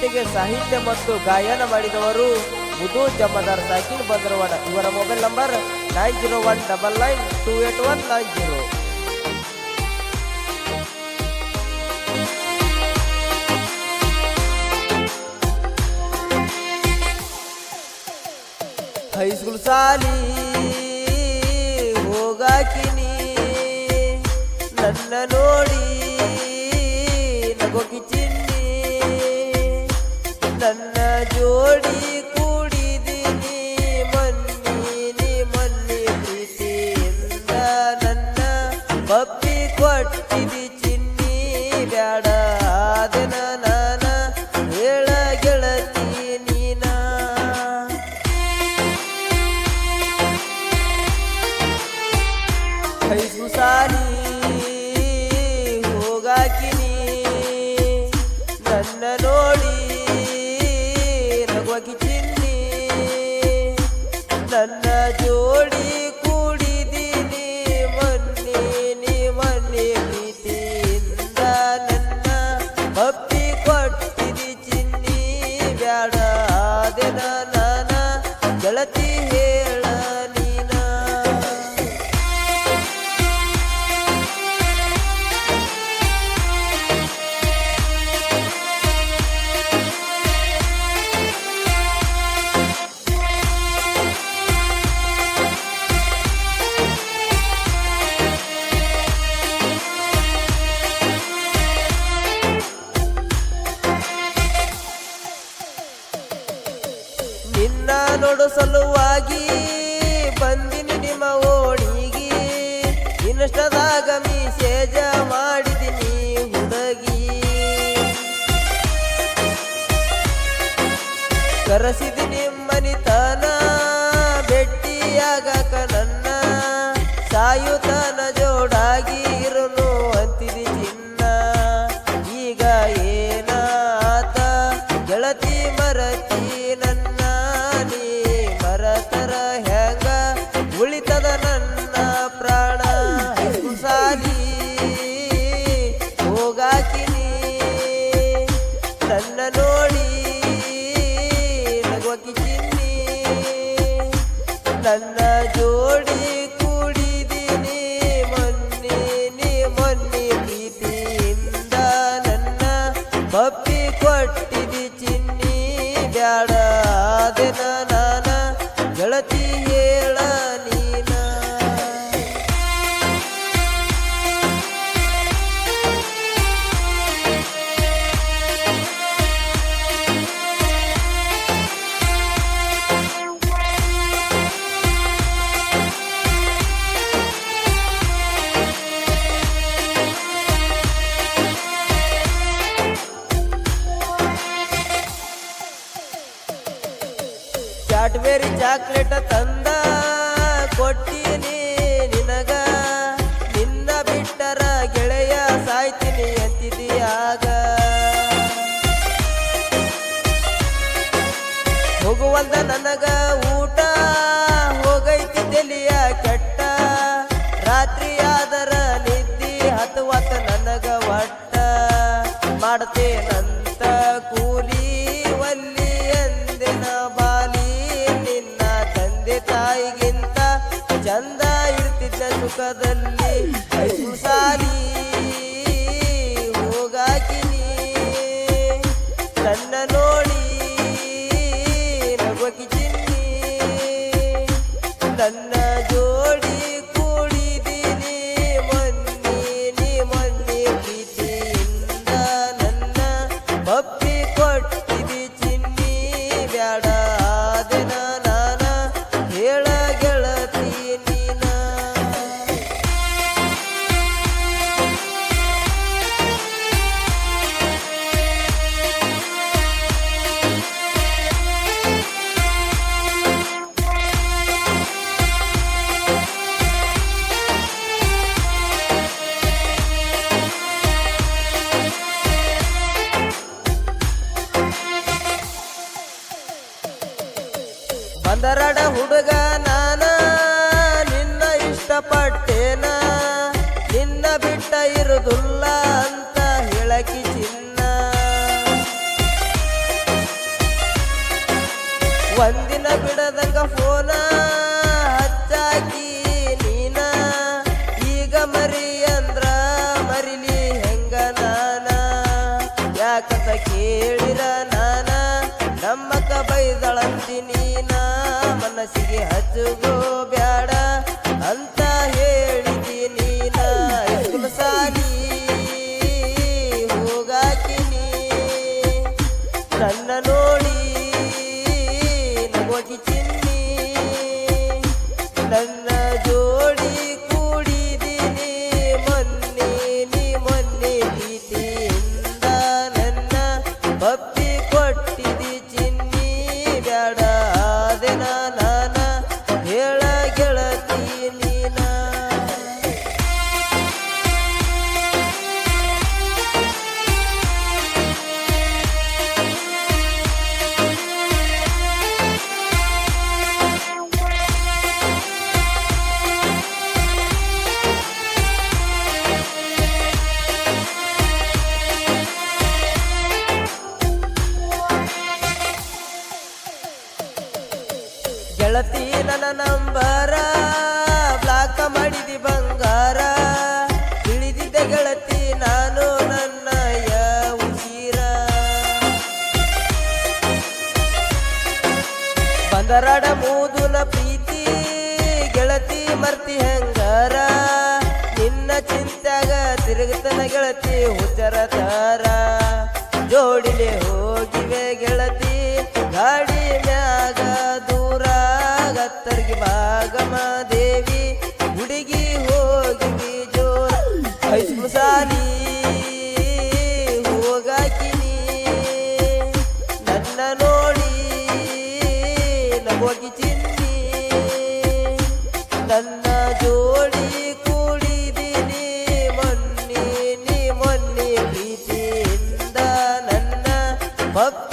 ಗೀತೆಗೆ ಸಾಹಿತ್ಯ ಮತ್ತು ಗಾಯನ ಮಾಡಿದವರು ಮುದು ಜಮದಾರ್ ಸಾಕಿನ್ ಭದ್ರವಾಡ. ಇವರ mobile number nine zero one double nine two eight one nine zero. High school ಸಾಲಿ ಹೋಗಾಕಿನಿ. ನನ್ನ ನೋಡಿ ನಗೋಕಿ ಚಿನ್ನಿ ನನ್ನ ಜೋಡಿ ಕೂಡಿದಿನಿ ಮನ್ನಿ ಮನ್ನಿ ಪ್ರೀತಿಯಿಂದ ನನ್ನ ಬಪ್ಪಿ ಕೊಟ್ಟಿದಿ ಚಿನ್ನಿ. ಬ್ಯಾಡ ಅದನ ನಾನ ಹೇಳ ನೀನಾ. ಕೈ ಸಾಲಿ ಗೆಳತಿ ಹೇಳ residente. ಚಾಟ್ಬೇರಿ ಚಾಕ್ಲೇಟ ತಂದ, ಕೊಟ್ಟಿನಿ ನಿನಗ. ನಿನ್ನ ಬಿಟ್ಟರ ಗೆಳೆಯ ಸಾಯ್ತೀನಿ ಅಂತಿದೀಯಾಗ ಹೋಗುವಂತ ನನಗ ಊಟ, ಹೋಗೈತಿ ತೆಲಿಯ ಕೆಟ್ಟ. ರಾತ್ರಿ ಆದರ ನಿದ್ದಿ ಹತ್ತುವತ್ತ ನನಗ ಒಟ್ಟ ಮಾಡ್ತೇನಂತ ಚಂದ ಇರ್ತಿದ್ದ ಸುಖದಲ್ಲಿ. ಸಾಲಿ ಹೋಗಾಕಿನಿ. ನನ್ನ ಯಾಕಂತ ಕೇಳಿರ ನಾನ ನಮ್ಮಕ್ಕ ಬೈದಳಂತೀನಿ ನಾ ಮನಸ್ಸಿಗೆ ಹಚ್ಚಗೋ ಬ್ಯಾಡ ಅಂತ ಹೇಳಿದ್ದೀನಿ ನಾ ಸಾಲಿ ಹೋಗಾಕಿನಿ ನನ್ನ ನೋಡಿ ನಗೋಗಿದ್ದೀನಿ ಬಂದರಾಡ ಮೂದುಲ ಪ್ರೀತಿ ಗೆಳತಿ ಮರ್ತಿ ಹೆಂಗಾರ? ನಿನ್ನ ಚಿಂತೆಗ ತಿರುಗತನ ಗೆಳತಿ ಹುಚ್ಚರ ತಾರ? ಜೋಡಿಲೆ ಹೋಗಿವೆ আহাদ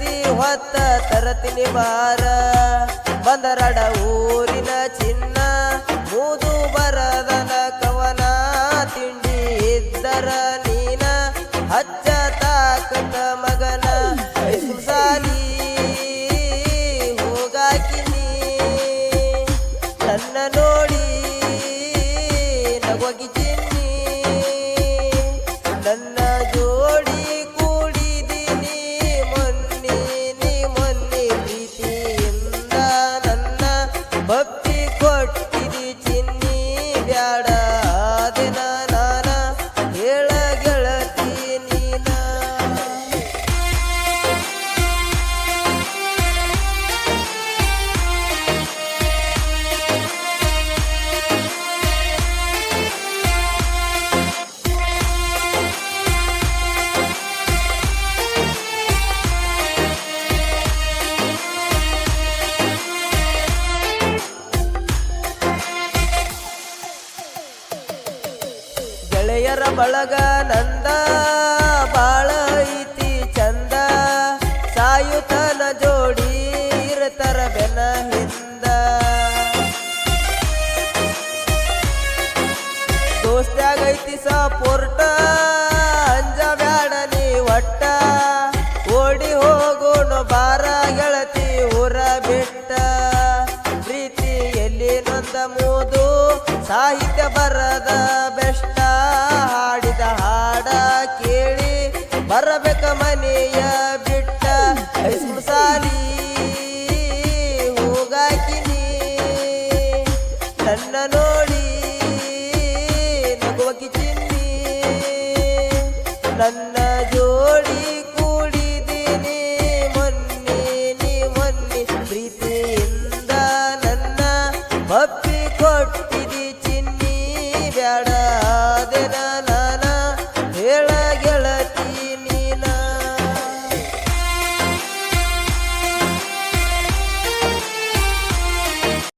ಗೆಳತಿ ಹೊತ್ತ ತರತಿನಿ ಬಾರ ಬಂದರಡ ಊರಿನ ಚಿನ್ನ, ಮೂದು ಬರದನ ಕವನ, ತಿಂಡಿ ಇದ್ದರ ನೀನ, ಹಚ್ಚ ತಾಕತ ಮಗನ. ಸಾಲಿ ಹೋಗಾಕಿನಿ ನನ್ನ ನೋಡಿ ನಗೋಗಿ ಚಿನ್ನಿ ಬಳಗ ನಂದ ಬಾಳ ಐತಿ ಚಂದ. ಸಾಯುತನ ಜೋಡಿ ಇರತರ ಬೆನ ಹಿಂದ ದೋಸ್ತ್ಯಾಗೈತಿ ಸಪೋರ್ಟ